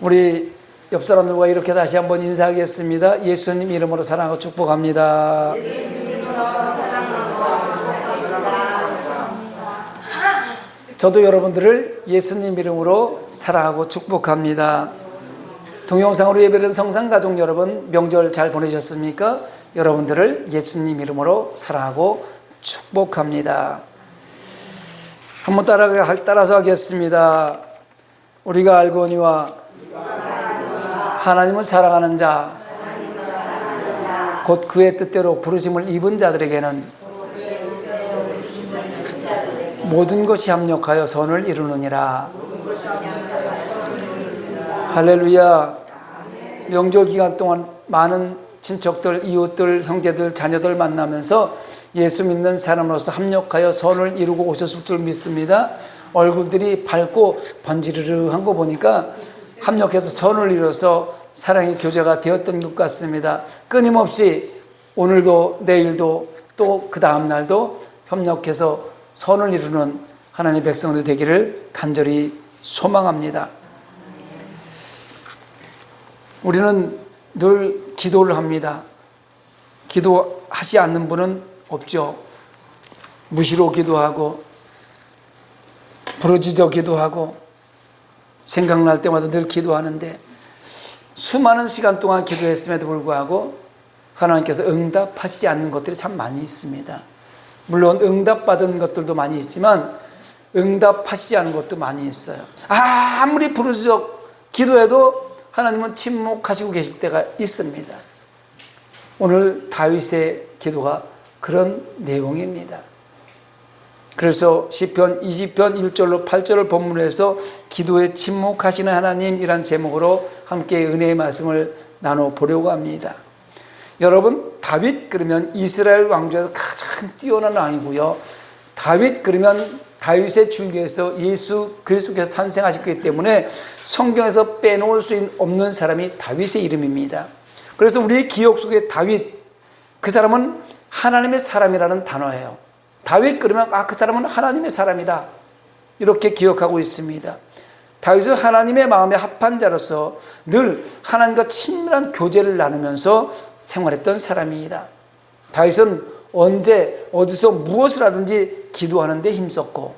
우리 옆 사람들과 이렇게 다시 한번 인사하겠습니다. 예수님 이름으로 사랑하고 축복합니다. 저도 여러분들을 예수님 이름으로 사랑하고 축복합니다. 동영상으로 예배드린 성상가족 여러분 명절 잘 보내셨습니까? 여러분들을 예수님 이름으로 사랑하고 축복합니다. 한번 따라, 따라서 하겠습니다. 우리가 알거니와 하나님을 사랑하는 자, 곧 그의 뜻대로 부르심을 입은 자들에게는 모든 것이 합력하여 선을 이루느니라. 할렐루야. 명절 기간 동안 많은 친척들, 이웃들, 형제들, 자녀들 만나면서 예수 믿는 사람으로서 합력하여 선을 이루고 오셨을 줄 믿습니다. 얼굴들이 밝고 번지르르한 거 보니까 합력해서 선을 이뤄서 사랑의 교제가 되었던 것 같습니다. 끊임없이 오늘도 내일도 또 그 다음 날도 협력해서 선을 이루는 하나님의 백성들 되기를 간절히 소망합니다. 우리는 늘 기도를 합니다. 기도하지 않는 분은 없죠. 무시로 기도하고 부르짖어 기도하고 생각날 때마다 늘 기도하는데 수많은 시간 동안 기도했음에도 불구하고 하나님께서 응답하시지 않는 것들이 참 많이 있습니다. 물론 응답받은 것들도 많이 있지만 응답하시지 않은 것도 많이 있어요. 아무리 부르짖어 기도해도 하나님은 침묵하시고 계실 때가 있습니다. 오늘 다윗의 기도가 그런 내용입니다. 그래서 시편 20편 1절로 8절을 본문에서 기도에 침묵하시는 하나님이란 제목으로 함께 은혜의 말씀을 나눠 보려고 합니다. 여러분 다윗 그러면 이스라엘 왕조에서 가장 뛰어난 왕이고요. 다윗 그러면 다윗의 줄기에서 예수 그리스도께서 탄생하셨기 때문에 성경에서 빼놓을 수 없는 사람이 다윗의 이름입니다. 그래서 우리의 기억 속에 다윗 그 사람은 하나님의 사람이라는 단어예요. 다윗 그러면 아 그 사람은 하나님의 사람이다. 이렇게 기억하고 있습니다. 다윗은 하나님의 마음에 합한 자로서 늘 하나님과 친밀한 교제를 나누면서 생활했던 사람입니다. 다윗은 언제 어디서 무엇을 하든지 기도하는 데 힘썼고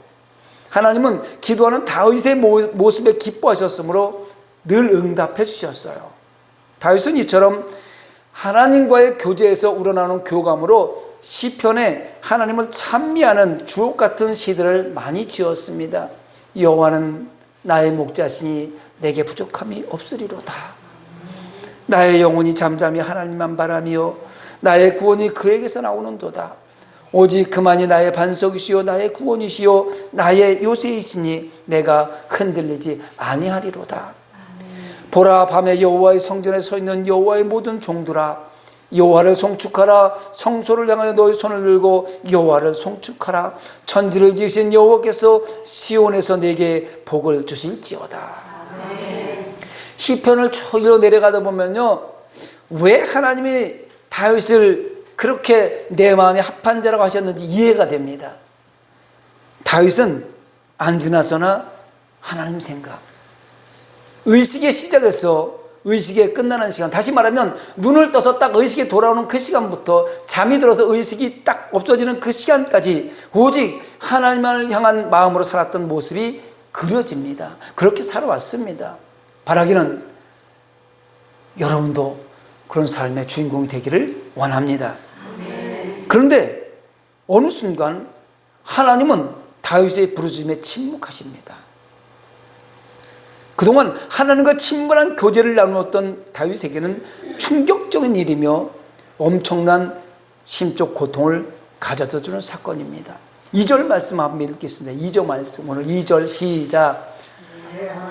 하나님은 기도하는 다윗의 모습에 기뻐하셨으므로 늘 응답해 주셨어요. 다윗은 이처럼 하나님과의 교제에서 우러나오는 교감으로 시편에 하나님을 찬미하는 주옥 같은 시들을 많이 지었습니다. 여호와는 나의 목자시니 내게 부족함이 없으리로다. 나의 영혼이 잠잠히 하나님만 바라며 나의 구원이 그에게서 나오는도다. 오직 그만이 나의 반석이시요 나의 구원이시요 나의 요새이시니 내가 흔들리지 아니하리로다. 보라 밤에 여호와의 성전에 서 있는 여호와의 모든 종들아 여호와를 송축하라 성소를 향하여 너희 손을 들고 여호와를 송축하라 천지를 지으신 여호와께서 시온에서 내게 복을 주실지어다. 시편을 초일로 내려가다 보면요 왜 하나님이 다윗을 그렇게 내 마음에 합한 자라고 하셨는지 이해가 됩니다. 다윗은 안 지나서나 하나님 생각 의식의 시작에서 의식에 끝나는 시간. 다시 말하면 눈을 떠서 딱 의식에 돌아오는 그 시간부터 잠이 들어서 의식이 딱 없어지는 그 시간까지 오직 하나님을 향한 마음으로 살았던 모습이 그려집니다. 그렇게 살아왔습니다. 바라기는 여러분도 그런 삶의 주인공이 되기를 원합니다. 그런데 어느 순간 하나님은 다윗의 부르짖음에 침묵하십니다. 그동안 하나님과 친밀한 교제를 나누었던 다윗에게는 충격적인 일이며 엄청난 심적 고통을 가져다 주는 사건입니다. 2절 말씀 한번 읽겠습니다. 2절 말씀 오늘 2절 시작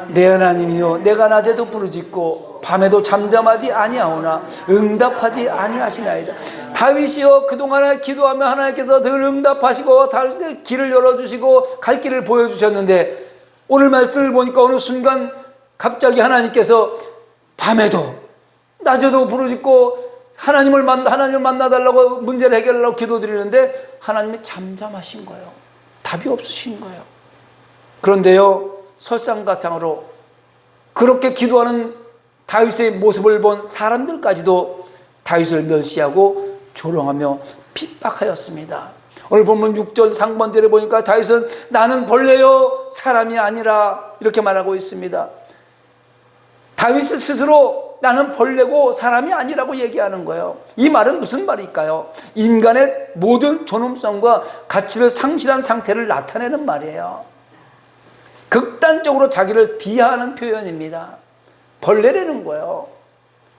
내 하나님이여 내가 낮에도 부르짖고 밤에도 잠잠하지 아니하오나 응답하지 아니하시나이다. 다윗이여 그동안에 기도하며 하나님께서 늘 응답하시고 길을 열어주시고 갈 길을 보여주셨는데 오늘 말씀을 보니까 어느 순간 갑자기 하나님께서 밤에도 낮에도 부르짖고 하나님을 만나 하나님을 만나달라고 문제를 해결하려고 기도드리는데 하나님이 잠잠하신 거예요. 답이 없으신 거예요. 그런데요 설상가상으로 그렇게 기도하는 다윗의 모습을 본 사람들까지도 다윗을 멸시하고 조롱하며 핍박하였습니다. 오늘 보면 6절 상반절에 보니까 다윗은 나는 벌레요 사람이 아니라 이렇게 말하고 있습니다. 다윗 스스로 나는 벌레고 사람이 아니라고 얘기하는 거예요. 이 말은 무슨 말일까요? 인간의 모든 존엄성과 가치를 상실한 상태를 나타내는 말이에요. 극단적으로 자기를 비하하는 표현입니다. 벌레라는 거예요.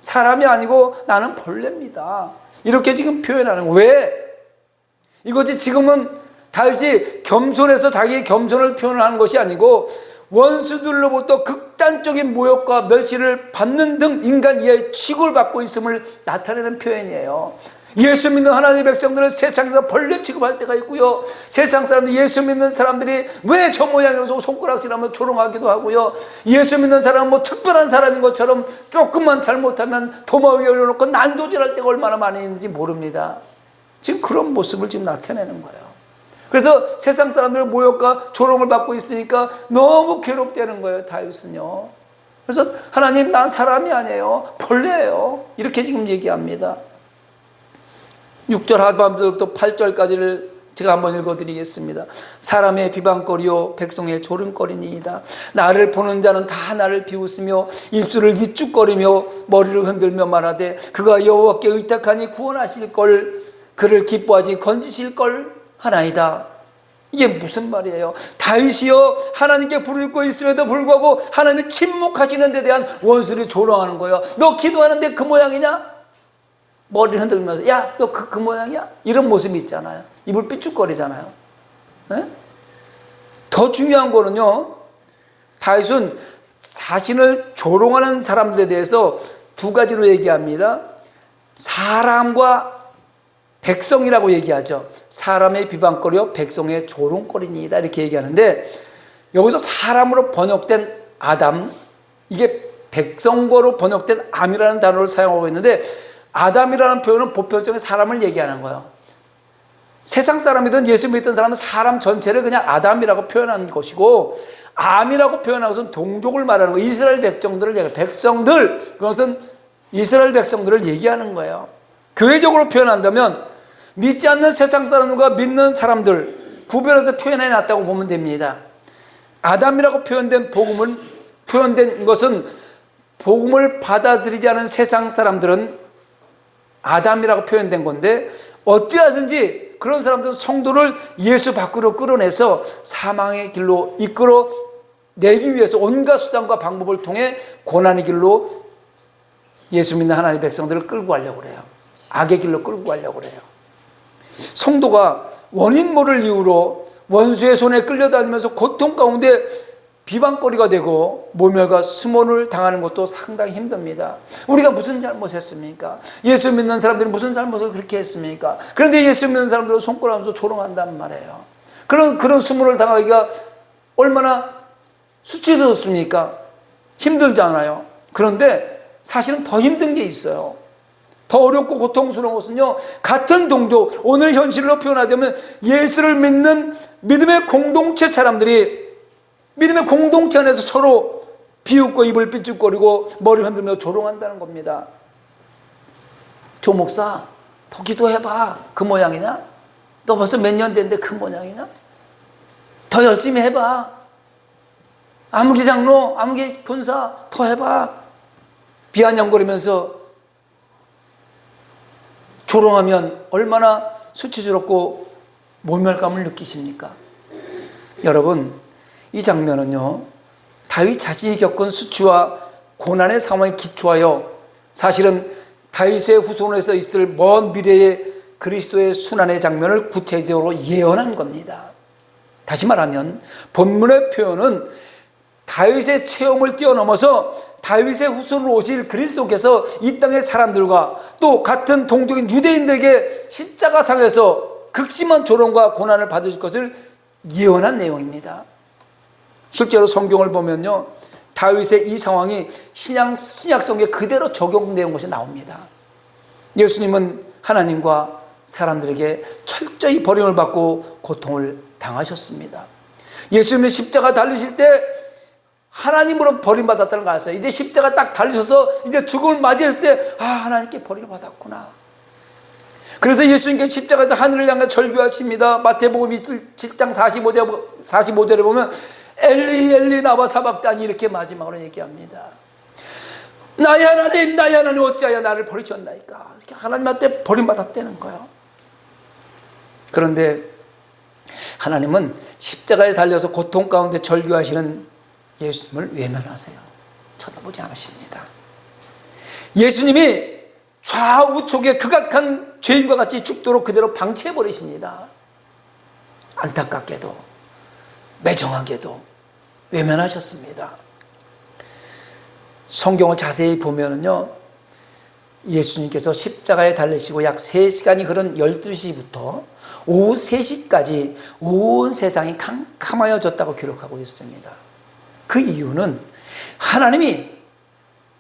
사람이 아니고 나는 벌레입니다. 이렇게 지금 표현하는 거예요. 왜? 이것이 지금은 다윗이 겸손해서 자기의 겸손을 표현하는 것이 아니고 원수들로부터 극단적인 모욕과 멸시를 받는 등 인간 이하의 취급을 받고 있음을 나타내는 표현이에요. 예수 믿는 하나님의 백성들은 세상에서 벌레 취급할 때가 있고요. 세상 사람들 예수 믿는 사람들이 왜 저 모양이라서 손가락질하면 조롱하기도 하고요. 예수 믿는 사람은 뭐 특별한 사람인 것처럼 조금만 잘못하면 도마 위에 올려놓고 난도질할 때가 얼마나 많이 있는지 모릅니다. 지금 그런 모습을 지금 나타내는 거예요. 그래서 세상 사람들의 모욕과 조롱을 받고 있으니까 너무 괴롭다는 거예요, 다윗은요. 그래서 하나님, 난 사람이 아니에요. 벌레예요. 이렇게 지금 얘기합니다. 6절 하반부터 8절까지를 제가 한번 읽어드리겠습니다. 사람의 비방거리요 백성의 조름거리니이다. 나를 보는 자는 다 나를 비웃으며 입술을 위축거리며 머리를 흔들며 말하되 그가 여호와께 의탁하니 구원하실 걸 그를 기뻐하지 건지실 걸 하나이다. 이게 무슨 말이에요? 다윗이요 하나님께 불을 고 있음에도 불구하고 하나님이 침묵하시는 데 대한 원수를 조롱하는 거예요. 너 기도하는데 그 모양이냐? 머리를 흔들면서 야 너 그 그 모양이야? 이런 모습이 있잖아요. 입을 삐죽거리잖아요. 에? 더 중요한 거는요. 다윗은 자신을 조롱하는 사람들에 대해서 두 가지로 얘기합니다. 사람과 백성이라고 얘기하죠. 사람의 비방거리요 백성의 조롱거리니다 이렇게 얘기하는데 여기서 사람으로 번역된 아담 이게 백성거로 번역된 암이라는 단어를 사용하고 있는데 아담이라는 표현은 보편적인 사람을 얘기하는 거예요. 세상 사람이든 예수 믿던 사람은 사람 전체를 그냥 아담이라고 표현한 것이고 암이라고 표현한 것은 동족을 말하는 거예요. 이스라엘 백성들을 얘기해요. 백성들 그것은 이스라엘 백성들을 얘기하는 거예요. 교회적으로 표현한다면 믿지 않는 세상 사람들과 믿는 사람들 구별해서 표현해 놨다고 보면 됩니다. 아담이라고 표현된 복음은 표현된 것은 복음을 받아들이지 않은 세상 사람들은 아담이라고 표현된 건데 어찌하든지 그런 사람들은 성도를 예수 밖으로 끌어내서 사망의 길로 이끌어 내기 위해서 온갖 수단과 방법을 통해 고난의 길로 예수 믿는 하나님의 백성들을 끌고 가려고 그래요. 악의 길로 끌고 가려고 그래요. 성도가 원인 모를 이유로 원수의 손에 끌려다니면서 고통 가운데 비방거리가 되고 모멸과 수모를 당하는 것도 상당히 힘듭니다. 우리가 무슨 잘못했습니까? 예수 믿는 사람들이 무슨 잘못을 그렇게 했습니까? 그런데 예수 믿는 사람들은 손가락으로 조롱한단 말이에요. 그런 그런 수모를 당하기가 얼마나 수치스럽습니까? 힘들잖아요. 그런데 사실은 더 힘든 게 있어요. 더 어렵고 고통스러운 것은요, 같은 동족, 오늘 현실로 표현하자면 예수를 믿는 믿음의 공동체 사람들이 믿음의 공동체 안에서 서로 비웃고 입을 삐죽거리고 머리 흔들며 조롱한다는 겁니다. 조 목사, 더 기도해봐. 그 모양이냐? 너 벌써 몇 년 됐는데 그 모양이냐? 더 열심히 해봐. 아무개 장로, 아무개 군사, 더 해봐. 비아냥거리면서 조롱하면 얼마나 수치스럽고 모멸감을 느끼십니까? 여러분, 이 장면은요, 다윗 자신이 겪은 수치와 고난의 상황에 기초하여 사실은 다윗의 후손에서 있을 먼 미래의 그리스도의 순환의 장면을 구체적으로 예언한 겁니다. 다시 말하면 본문의 표현은 다윗의 체험을 뛰어넘어서 다윗의 후손으로 오실 그리스도께서 이 땅의 사람들과 또 같은 동족인 유대인들에게 십자가상에서 극심한 조롱과 고난을 받으실 것을 예언한 내용입니다. 실제로 성경을 보면요. 다윗의 이 상황이 신약, 신약성에 그대로 적용된 것이 나옵니다. 예수님은 하나님과 사람들에게 철저히 버림을 받고 고통을 당하셨습니다. 예수님이 십자가 달리실 때 하나님으로 버림받았다는 걸 알았어요. 이제 십자가 딱 달리셔서 이제 죽음을 맞이했을 때, 아, 하나님께 버림받았구나. 그래서 예수님께 십자가에서 하늘을 향해 절규하십니다. 마태복음 7장 45절, 45절에 보면 엘리 엘리 나와 사박다니 이렇게 마지막으로 얘기합니다. 나의 하나님 나의 하나님 어찌하여 나를 버리셨나이까 이렇게 하나님한테 버림받았다는 거예요. 그런데 하나님은 십자가에 달려서 고통 가운데 절규하시는 예수님을 외면하세요. 쳐다보지 않으십니다. 예수님이 좌우쪽에 극악한 죄인과 같이 죽도록 그대로 방치해 버리십니다. 안타깝게도 매정하게도 외면하셨습니다. 성경을 자세히 보면은요. 예수님께서 십자가에 달리시고 약 3시간이 흐른 12시부터 오후 3시까지 온 세상이 캄캄하여졌다고 기록하고 있습니다. 그 이유는 하나님이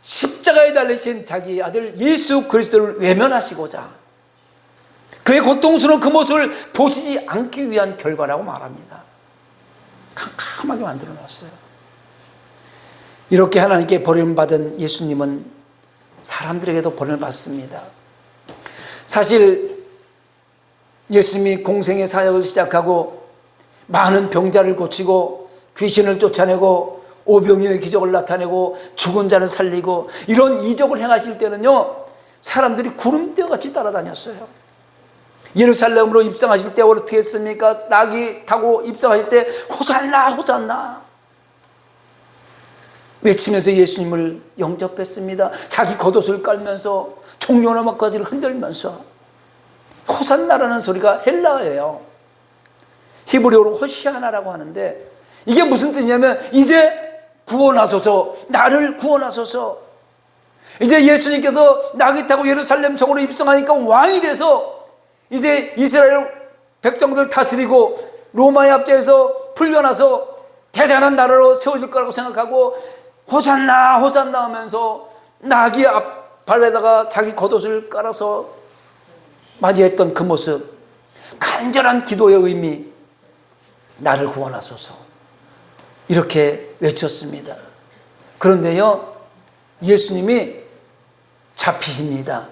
십자가에 달리신 자기 아들 예수 그리스도를 외면하시고자 그의 고통스러운 그 모습을 보시지 않기 위한 결과라고 말합니다. 캄캄하게 만들어 놨어요. 이렇게 하나님께 버림받은 예수님은 사람들에게도 버림을 받습니다. 사실 예수님이 공생의 사역을 시작하고 많은 병자를 고치고 귀신을 쫓아내고 오병이의 기적을 나타내고 죽은 자를 살리고 이런 이적을 행하실 때는요 사람들이 구름대와 같이 따라다녔어요. 예루살렘으로 입성하실 때 어떻게 했습니까? 낙이 타고 입성하실 때 호산나 호산나 외치면서 예수님을 영접했습니다. 자기 겉옷을 깔면서 종려나 막가지를 흔들면서 호산나라는 소리가 헬라어예요. 히브리어로 호시아나라고 하는데 이게 무슨 뜻이냐면 이제 구원하소서. 나를 구원하소서. 이제 예수님께서 낙이 타고 예루살렘 성으로 입성하니까 왕이 돼서 이제 이스라엘 백성들 다스리고 로마의 압제에서 풀려나서 대단한 나라로 세워질 거라고 생각하고 호산나 호산나 하면서 낙이 앞 발에다가 자기 겉옷을 깔아서 맞이했던 그 모습. 간절한 기도의 의미. 나를 구원하소서 이렇게 외쳤습니다. 그런데요 예수님이 잡히십니다.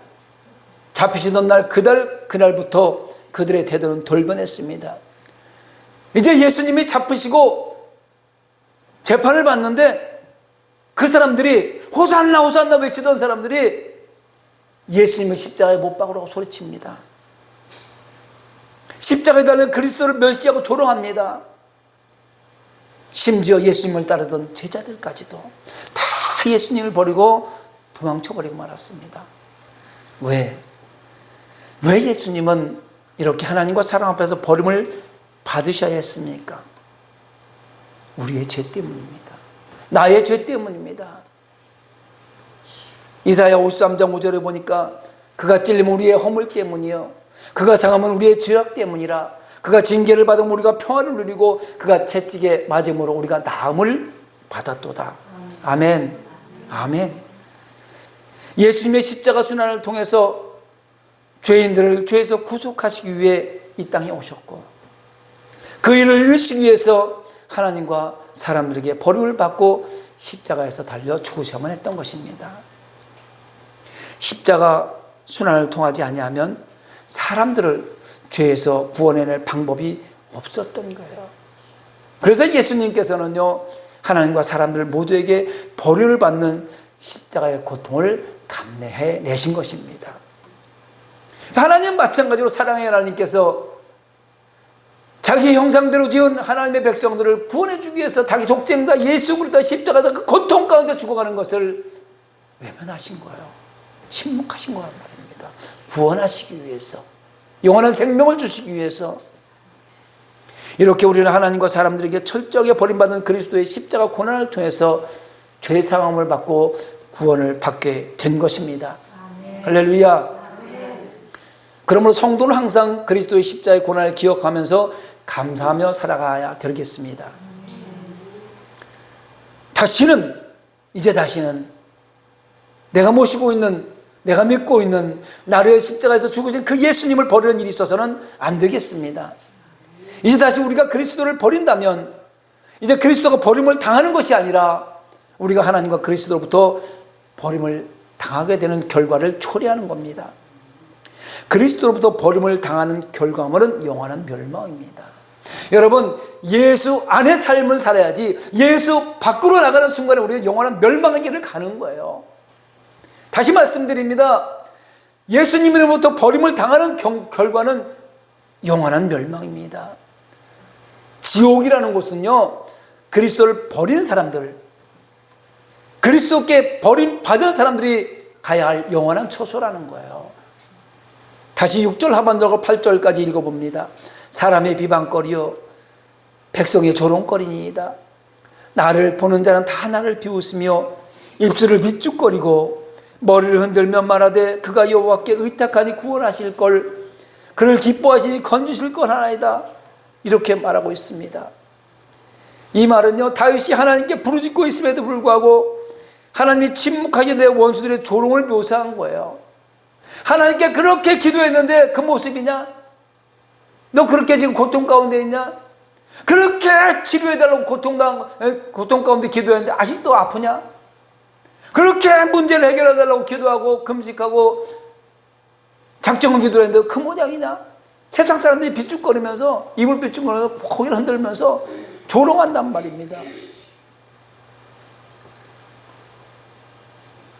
잡히시던 날 그날 그날부터 그들의 태도는 돌변했습니다. 이제 예수님이 잡히시고 재판을 받는데 그 사람들이 호산나 호산나 외치던 사람들이 예수님을 십자가에 못 박으라고 소리칩니다. 십자가에 달린 그리스도를 멸시하고 조롱합니다. 심지어 예수님을 따르던 제자들까지도 다 예수님을 버리고 도망쳐 버리고 말았습니다. 왜? 왜 예수님은 이렇게 하나님과 사랑 앞에서 버림을 받으셔야 했습니까? 우리의 죄 때문입니다. 나의 죄 때문입니다. 이사야 53장 5절에 보니까 그가 찔리면 우리의 허물 때문이요. 그가 상하면 우리의 죄악 때문이라. 그가 징계를 받으면 우리가 평화를 누리고 그가 채찍에 맞음으로 우리가 나음을 받았도다. 아멘. 아멘. 예수님의 십자가 순환을 통해서 죄인들을 죄에서 구속하시기 위해 이 땅에 오셨고 그 일을 이루시기 위해서 하나님과 사람들에게 버림을 받고 십자가에서 달려 죽으셔야만 했던 것입니다. 십자가 순환을 통하지 아니하면 사람들을 죄에서 구원해낼 방법이 없었던 거예요. 그래서 예수님께서는요 하나님과 사람들 모두에게 버림을 받는 십자가의 고통을 감내해 내신 것입니다. 하나님 마찬가지로 사랑의 하나님께서 자기 형상대로 지은 하나님의 백성들을 구원해 주기 위해서 자기 독생자 예수 그리스도 십자가에서 그 고통 가운데 죽어가는 것을 외면하신 거예요. 침묵하신 거란 말입니다. 구원하시기 위해서 영원한 생명을 주시기 위해서 이렇게 우리는 하나님과 사람들에게 철저하게 버림받은 그리스도의 십자가 고난을 통해서 죄 상함을 받고 구원을 받게 된 것입니다. 아멘. 할렐루야. 그러므로 성도는 항상 그리스도의 십자의 고난을 기억하면서 감사하며 살아가야 되겠습니다. 다시는 이제 다시는 내가 모시고 있는 내가 믿고 있는 나를 십자가에서 죽으신 그 예수님을 버리는 일이 있어서는 안 되겠습니다. 이제 다시 우리가 그리스도를 버린다면 이제 그리스도가 버림을 당하는 것이 아니라 우리가 하나님과 그리스도로부터 버림을 당하게 되는 결과를 초래하는 겁니다. 그리스도로부터 버림을 당하는 결과물은 영원한 멸망입니다. 여러분, 예수 안의 삶을 살아야지 예수 밖으로 나가는 순간에 우리는 영원한 멸망의 길을 가는 거예요. 다시 말씀드립니다. 예수님으로부터 버림을 당하는 경, 결과는 영원한 멸망입니다. 지옥이라는 곳은요, 그리스도를 버린 사람들, 그리스도께 버림받은 사람들이 가야 할 영원한 처소라는 거예요. 다시 6절 하반절과 8절까지 읽어봅니다. 사람의 비방거리요, 백성의 조롱거리니이다. 나를 보는 자는 다 나를 비웃으며 입술을 비쭉거리고 머리를 흔들며 말하되 그가 여호와께 의탁하니 구원하실 걸 그를 기뻐하시니 건지실 걸 하나이다. 이렇게 말하고 있습니다. 이 말은요 다윗이 하나님께 부르짖고 있음에도 불구하고 하나님이 침묵하게 내 원수들의 조롱을 묘사한 거예요. 하나님께 그렇게 기도했는데 그 모습이냐? 너 그렇게 지금 고통 가운데 있냐? 그렇게 치료해달라고 고통, 고통 가운데 기도했는데 아직도 아프냐? 그렇게 문제를 해결해달라고 기도하고 금식하고 작정을 기도했는데 그 모양이냐? 세상 사람들이 비축거리면서 입을 비축거리면서 고개를 흔들면서 조롱한단 말입니다.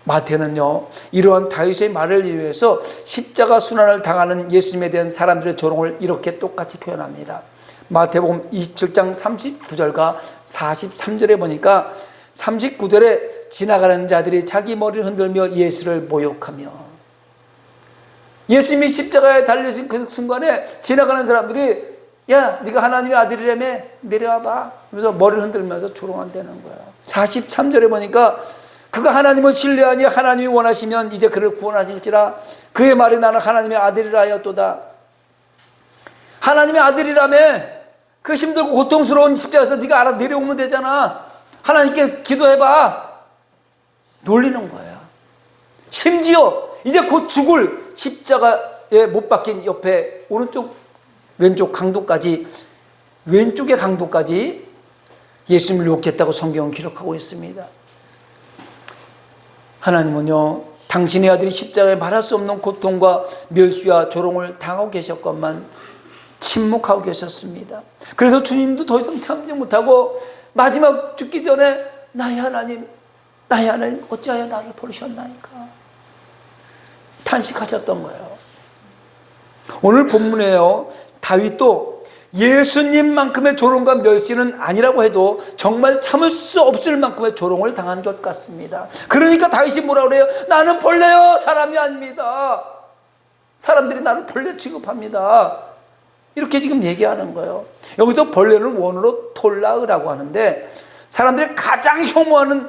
마태는요 이러한 다윗의 말을 이유해서 십자가 순환을 당하는 예수님에 대한 사람들의 조롱을 이렇게 똑같이 표현합니다. 마태복음 27장 39절과 43절에 보니까 39절에 지나가는 자들이 자기 머리를 흔들며 예수를 모욕하며 예수님이 십자가에 달려진 그 순간에 지나가는 사람들이 야 네가 하나님의 아들이라며 내려와봐. 그래서 머리를 흔들면서 조롱한다는 거예요 43절에 보니까 그가 하나님을 신뢰하니 하나님이 원하시면 이제 그를 구원하실지라. 그의 말이 나는 하나님의 아들이라 하였도다. 하나님의 아들이라며 그 힘들고 고통스러운 십자가에서 네가 알아 내려오면 되잖아 하나님께 기도해봐. 놀리는 거야. 심지어 이제 곧 죽을 십자가에 못 박힌 옆에 오른쪽 왼쪽 강도까지 왼쪽의 강도까지 예수님을 욕했다고 성경은 기록하고 있습니다. 하나님은요, 당신의 아들이 십자가에 말할 수 없는 고통과 멸시와 조롱을 당하고 계셨건만 침묵하고 계셨습니다. 그래서 주님도 더 이상 참지 못하고 마지막 죽기 전에 나의 하나님, 나의 하나님 어찌하여 나를 버리셨나이까 탄식하셨던 거예요. 오늘 본문에요. 다윗도 예수님만큼의 조롱과 멸시는 아니라고 해도 정말 참을 수 없을 만큼의 조롱을 당한 것 같습니다. 그러니까 다윗이 뭐라 그래요? 나는 벌레요, 사람이 아닙니다. 사람들이 나를 벌레 취급합니다. 이렇게 지금 얘기하는 거예요. 여기서 벌레는 원어로 톨라으라고 하는데 사람들이 가장 혐오하는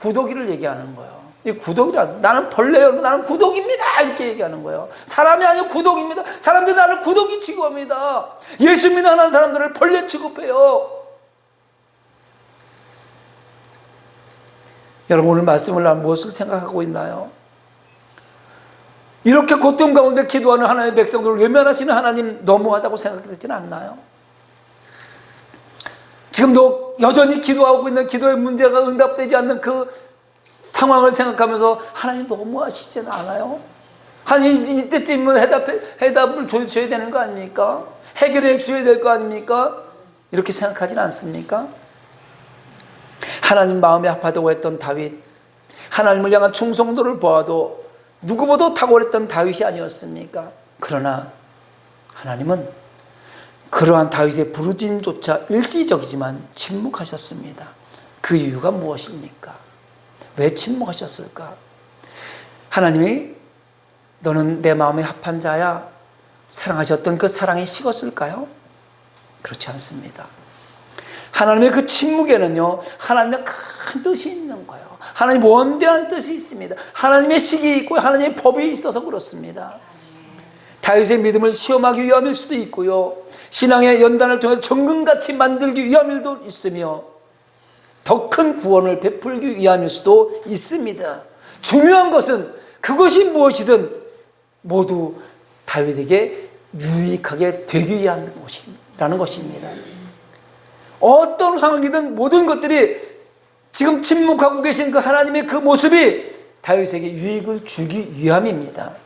구더기를 얘기하는 거예요. 이 구독이라 나는 벌레요 나는 구독입니다 이렇게 얘기하는 거예요 사람이 아니고 구독입니다 사람들이 나를 구독이 취급합니다 예수 믿는 사람들을 벌레 취급해요 여러분 오늘 말씀을 난 무엇을 생각하고 있나요? 이렇게 고통 가운데 기도하는 하나님의 백성들을 외면하시는 하나님 너무하다고 생각되지는 않나요? 지금도 여전히 기도하고 있는 기도의 문제가 응답되지 않는 그 상황을 생각하면서 하나님 너무하시지 않아요? 하나님 이때쯤은 해답, 해답을 줘야 되는 거 아닙니까? 해결해 주셔야 될 거 아닙니까? 이렇게 생각하진 않습니까? 하나님 마음에 아파하고 했던 다윗, 하나님을 향한 충성도를 보아도 누구보다 탁월했던 다윗이 아니었습니까? 그러나 하나님은 그러한 다윗의 부르짐조차 일시적이지만 침묵하셨습니다. 그 이유가 무엇입니까? 왜 침묵하셨을까? 하나님이 너는 내 마음에 합한 자야 사랑하셨던 그 사랑이 식었을까요? 그렇지 않습니다. 하나님의 그 침묵에는요, 하나님의 큰 뜻이 있는 거예요. 하나님 원대한 뜻이 있습니다. 하나님의 식이 있고 하나님의 법이 있어서 그렇습니다. 다윗의 믿음을 시험하기 위함일 수도 있고요. 신앙의 연단을 통해 정금같이 만들기 위함일도 있으며 더 큰 구원을 베풀기 위함일 수도 있습니다. 중요한 것은 그것이 무엇이든 모두 다윗에게 유익하게 되기 위한 것이라는 것입니다. 어떤 상황이든 모든 것들이 지금 침묵하고 계신 그 하나님의 그 모습이 다윗에게 유익을 주기 위함입니다.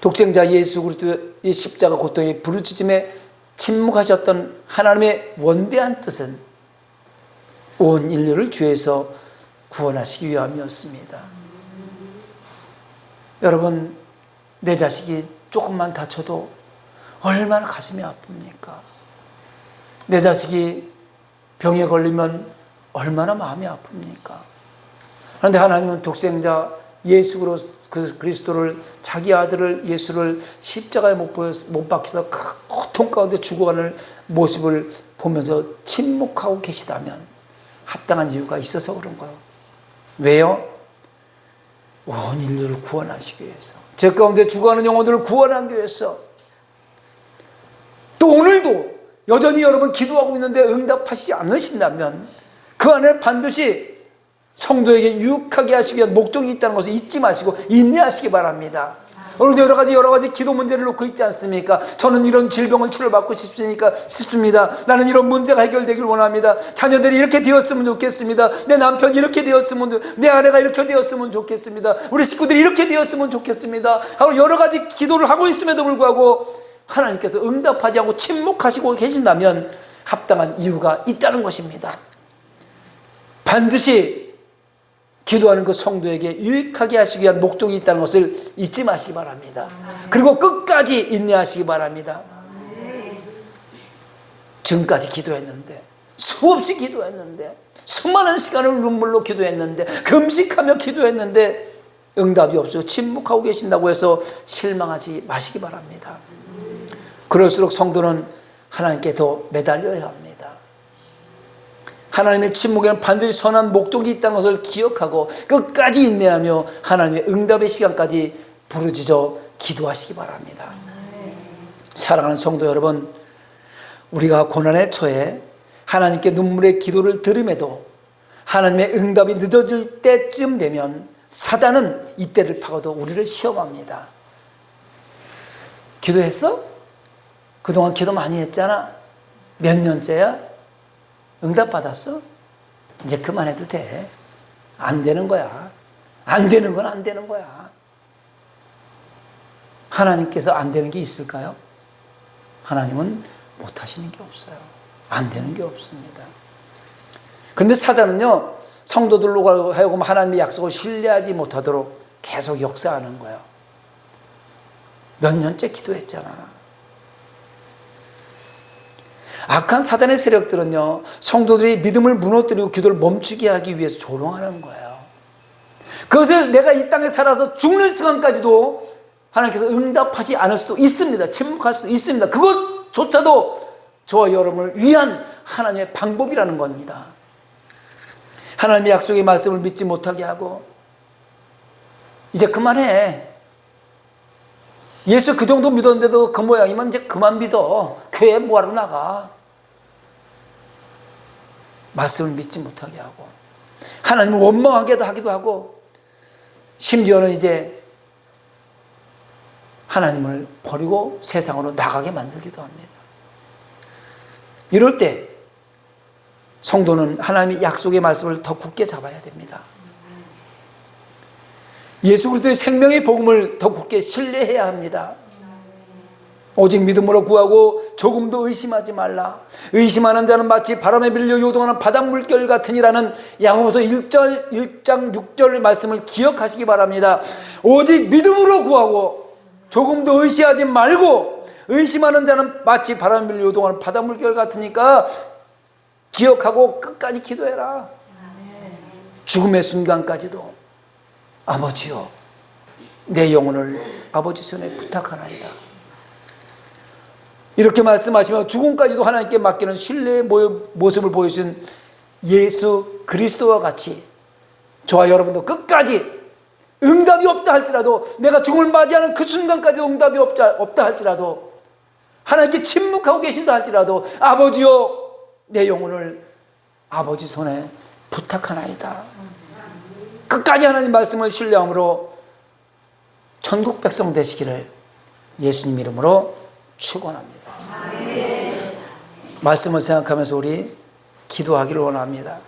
독생자 예수 그리스도의 십자가 고통의 부르짖음에 침묵하셨던 하나님의 원대한 뜻은 온 인류를 죄에서 구원하시기 위함이었습니다. 여러분, 내 자식이 조금만 다쳐도 얼마나 가슴이 아픕니까? 내 자식이 병에 걸리면 얼마나 마음이 아픕니까? 그런데 하나님은 독생자 예수 그리스도를 자기 아들을 예수를 십자가에 못, 못 박혀서 큰 고통 가운데 죽어가는 모습을 보면서 침묵하고 계시다면 합당한 이유가 있어서 그런 거예요. 왜요? 온 인류를 구원하시기 위해서. 제 가운데 죽어가는 영혼들을 구원하기 위해서. 또 오늘도 여전히 여러분 기도하고 있는데 응답하시지 않으신다면 그 안에 반드시 성도에게 유익하게 하시기 위한 목적이 있다는 것을 잊지 마시고 인내하시기 바랍니다. 오늘도 여러 가지 여러 가지 기도 문제를 놓고 있지 않습니까? 저는 이런 질병을 치료받고 싶으니까 싶습니다. 나는 이런 문제가 해결되길 원합니다. 자녀들이 이렇게 되었으면 좋겠습니다. 내 남편이 이렇게 되었으면 내 아내가 이렇게 되었으면 좋겠습니다. 우리 식구들이 이렇게 되었으면 좋겠습니다. 하고 여러 가지 기도를 하고 있음에도 불구하고 하나님께서 응답하지 않고 침묵하시고 계신다면 합당한 이유가 있다는 것입니다. 반드시 기도하는 그 성도에게 유익하게 하시기 위한 목적이 있다는 것을 잊지 마시기 바랍니다. 그리고 끝까지 인내하시기 바랍니다. 지금까지 기도했는데 수없이 기도했는데 수많은 시간을 눈물로 기도했는데 금식하며 기도했는데 응답이 없어 침묵하고 계신다고 해서 실망하지 마시기 바랍니다. 그럴수록 성도는 하나님께 더 매달려야 합니다. 하나님의 침묵에는 반드시 선한 목적이 있다는 것을 기억하고 끝까지 인내하며 하나님의 응답의 시간까지 부르짖어 기도하시기 바랍니다. 사랑하는 성도 여러분, 우리가 고난에 처해 하나님께 눈물의 기도를 들음에도 하나님의 응답이 늦어질 때쯤 되면 사단은 이때를 파고도 우리를 시험합니다. 기도했어? 그동안 기도 많이 했잖아. 몇 년째야? 응답 받았어? 이제 그만해도 돼. 안 되는 거야. 안 되는 건 안 되는 거야. 하나님께서 안 되는 게 있을까요? 하나님은 못 하시는 게 없어요. 안 되는 게 없습니다. 그런데 사단은요, 성도들로 하여금 하나님의 약속을 신뢰하지 못하도록 계속 역사하는 거예요. 몇 년째 기도했잖아. 악한 사단의 세력들은요, 성도들이 믿음을 무너뜨리고 기도를 멈추게 하기 위해서 조롱하는 거예요. 그것을 내가 이 땅에 살아서 죽는 순간까지도 하나님께서 응답하지 않을 수도 있습니다. 침묵할 수도 있습니다. 그것조차도 저와 여러분을 위한 하나님의 방법이라는 겁니다. 하나님의 약속의 말씀을 믿지 못하게 하고, 이제 그만해. 예수 그 정도 믿었는데도 그 모양이면 이제 그만 믿어. 교회 뭐하러 나가. 말씀을 믿지 못하게 하고 하나님을 원망하게도 하기도 하고 심지어는 이제 하나님을 버리고 세상으로 나가게 만들기도 합니다. 이럴 때 성도는 하나님의 약속의 말씀을 더 굳게 잡아야 됩니다. 예수 그리스도의 생명의 복음을 더 굳게 신뢰해야 합니다. 오직 믿음으로 구하고 조금도 의심하지 말라. 의심하는 자는 마치 바람에 밀려 요동하는 바닷물결 같으니라는 양호서 1절, 1장 6절의 말씀을 기억하시기 바랍니다. 오직 믿음으로 구하고 조금도 의심하지 말고 의심하는 자는 마치 바람에 밀려 요동하는 바닷물결 같으니까 기억하고 끝까지 기도해라. 죽음의 순간까지도 아버지요 내 영혼을 아버지 손에 부탁하나이다. 이렇게 말씀하시며 죽음까지도 하나님께 맡기는 신뢰의 모습을 보여주신 예수 그리스도와 같이 저와 여러분도 끝까지 응답이 없다 할지라도 내가 죽음을 맞이하는 그 순간까지 응답이 없다, 할지라도 하나님께 침묵하고 계신다 할지라도 아버지요 내 영혼을 아버지 손에 부탁하나이다. 끝까지 하나님 말씀을 신뢰함으로 천국 백성 되시기를 예수님 이름으로 축원합니다. 말씀을 생각하면서 우리 기도하기를 원합니다.